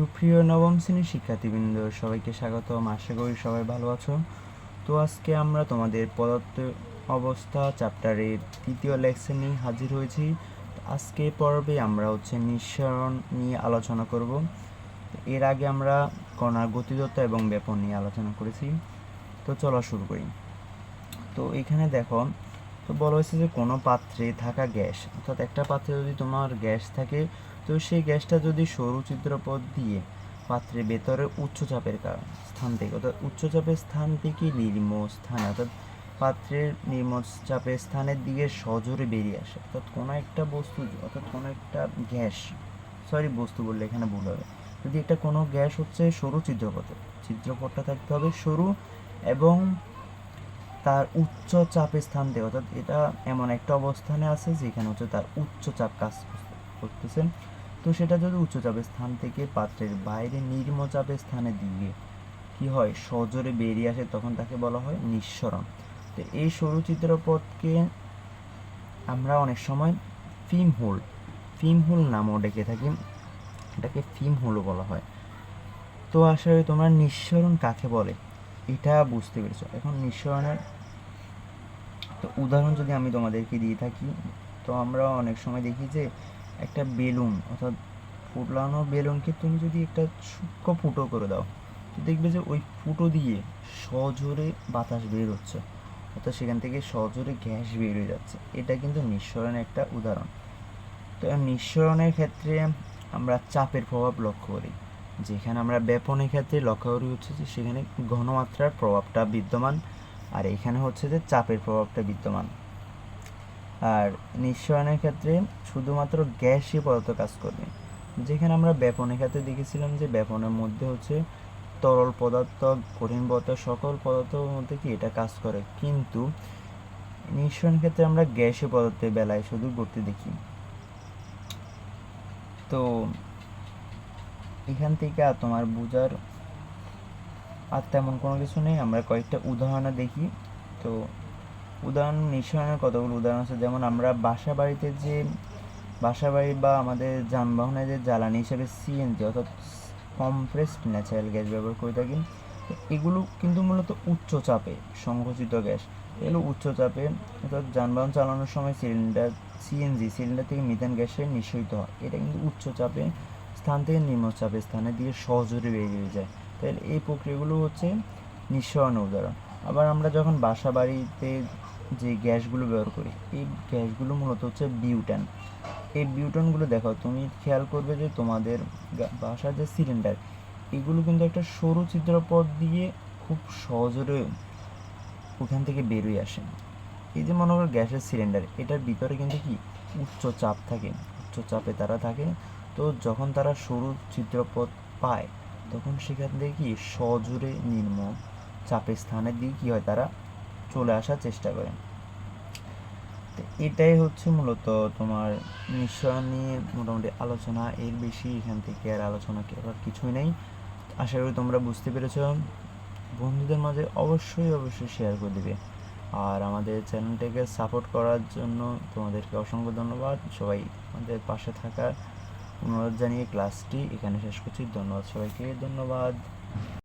সুপ্রিয় নবম শ্রেণির শিক্ষার্থীবৃন্দ, সবাইকে স্বাগতম। আশা করি সবাই ভালো আছো। তো আজকে আমরা তোমাদের পদার্থ অবস্থা চ্যাপ্টারের তৃতীয় লেকচার নিয়ে হাজির হয়েছি। আজকে পর্বে আমরা হচ্ছে নিঃসরণ নিয়ে আলোচনা করব। এর আগে আমরা কণার গতিদত্তা এবং ব্যাপন নিয়ে আলোচনা করেছি। তো চলো শুরু করি। তো এখানে দেখো, তো বলা হয়েছে যে কোনো পাত্রে থাকা গ্যাস, অর্থাৎ একটা পাত্রে যদি তোমার গ্যাস থাকে তো সেই গ্যাসটা যদি সরু চিত্রপথ দিয়ে পাত্রের ভেতরে উচ্চচাপের কারণ স্থান থেকে, অর্থাৎ উচ্চচাপের স্থান থেকে নিম্ন স্থানে, অর্থাৎ পাত্রের নিম্ন চাপের স্থানের দিকে সজোরে বেরিয়ে আসে। অর্থাৎ কোনো একটা বস্তু, অর্থাৎ কোনো একটা গ্যাস, সরি বস্তু বললে এখানে ভুল হবে। যদি একটা কোনো গ্যাস হচ্ছে সরু চিত্রপথে চিত্রপথটা থাকতে হবে সরু এবং তার উচ্চ চাপের স্থান থেকে, অর্থাৎ এটা এমন একটা অবস্থানে আছে যেখানে হচ্ছে তার উচ্চ চাপ কাজ করতেছে। তো সেটা যদি উচ্চ চাপের স্থান থেকে পাত্রের বাইরে নিম্ন চাপের স্থানে দিয়ে কি হয়, সজোরে বেরিয়ে আসে তখন তাকে বলা হয় নিঃসরণ। তো এই সরু চিত্রপথকে আমরা অনেক সময় ফিম হোল ফিম হোল নামও ডেকে থাকি। এটাকে ফিম হোলও বলা হয়। তো আসলে তোমরা নিঃসরণ কাকে বলে? এটা বুঝতে পেরেছ। এখন নিঃসরণের তো উদাহরণ যদি আমি তোমাদেরকে দিয়ে থাকি, তো আমরা অনেক সময় দেখি যে একটা বেলুন, অর্থাৎ ফুটলানো বেলুনকে তুমি যদি একটা সূক্ষ্ম ফুটো করে দাও, তো দেখবে যে ওই ফুটো দিয়ে সজোরে বাতাস বের হচ্ছে। অর্থাৎ সেখান থেকে সজোরে গ্যাস বের হয়ে যাচ্ছে। এটা কিন্তু নিঃসরণের একটা উদাহরণ। তো নিঃসরণের ক্ষেত্রে আমরা চাপের প্রভাব লক্ষ্য করি। যেখানে আমরা ব্যাপনের ক্ষেত্রে লক্ষ্য করি হচ্ছে যে সেখানে ঘনমাত্রার প্রভাবটা বিদ্যমান, আর এখানে হচ্ছে যে চাপের প্রভাবটা বিদ্যমান। আর নিঃসরণের ক্ষেত্রে শুধুমাত্র গ্যাসই পদার্থ কাজ করবে যেখানে আমরা ব্যাপনের ক্ষেত্রে দেখেছিলাম যে ব্যাপনের মধ্যে হচ্ছে তরল পদার্থ, কঠিন পদার্থ, সকল পদার্থের মধ্যে কি এটা কাজ করে। কিন্তু নিঃসরণের ক্ষেত্রে আমরা গ্যাসীয় পদার্থের বেলায় শুধু ঘটতে দেখি। তো এখান থেকে তোমার বোঝার আর তেমন কোনো কিছু নেই। আমরা কয়েকটা উদাহরণ দেখি। তো উদাহরণ নিঃসরণের কতগুলো উদাহরণ আছে? যেমন আমরা বাসা বাড়িতে যে বাসা বাড়ি বা আমাদের যানবাহনে যে জ্বালানি হিসেবে সিএনজি অর্থাৎ কমপ্রেসড ন্যাচারাল গ্যাস ব্যবহার করে থাকি, এগুলো কিন্তু মূলত উচ্চ চাপে সংঘটিত গ্যাস। এগুলো উচ্চ চাপে অর্থাৎ যানবাহন চালানোর সময় সিলিন্ডার সিএনজি সিলিন্ডার থেকে মিথেন গ্যাসের নিঃসরিত হয়। এটা কিন্তু উচ্চ চাপে, স্থান থেকে নিম্ন চাপের স্থানে দিয়ে সহজরে বেরিয়ে যায়। তাহলে এই প্রক্রিয়াগুলো হচ্ছে নিঃসরণের উদাহরণ। আবার আমরা যখন বাসা বাড়িতে যে গ্যাসগুলো ব্যবহার করি, এই গ্যাসগুলো মূলত হচ্ছে বিউটান। এই বিউটনগুলো দেখো, তুমি খেয়াল করবে যে তোমাদের বাসার যে সিলিন্ডার, এগুলো কিন্তু একটা সরু চিত্রপথ দিয়ে খুব সহজরে ওখান থেকে বেরোয় আসে। এই যে মনে করো গ্যাসের সিলিন্ডার, এটার ভিতরে কিন্তু কি? উচ্চ চাপ থাকে, উচ্চ চাপে তারা থাকে। তো যখন তারা সরু চিত্রপথ পায়, তখন সেখান থেকে কি? সজোরে নিম্ন চাপের স্থানের দিকে কি হয়, তারা চলে আসার চেষ্টা করে। তো এটাই হচ্ছে মূলত তোমার নিঃসরণ নিয়ে মোটামুটি আলোচনা, এর বেশি এখান থেকে আর আলোচনা করার কিছুই নেই। আশা করি তোমরা বুঝতে পেরেছ। বন্ধুদের মাঝে অবশ্যই অবশ্যই শেয়ার করে দেবে। আর আমাদের চ্যানেলটাকে সাপোর্ট করার জন্য তোমাদেরকে অসংখ্য ধন্যবাদ। সবাই আমাদের পাশে থাকার অনুরোধ জানিয়ে ক্লাসটি এখানে শেষ করছি। ধন্যবাদ সবাইকে, ধন্যবাদ।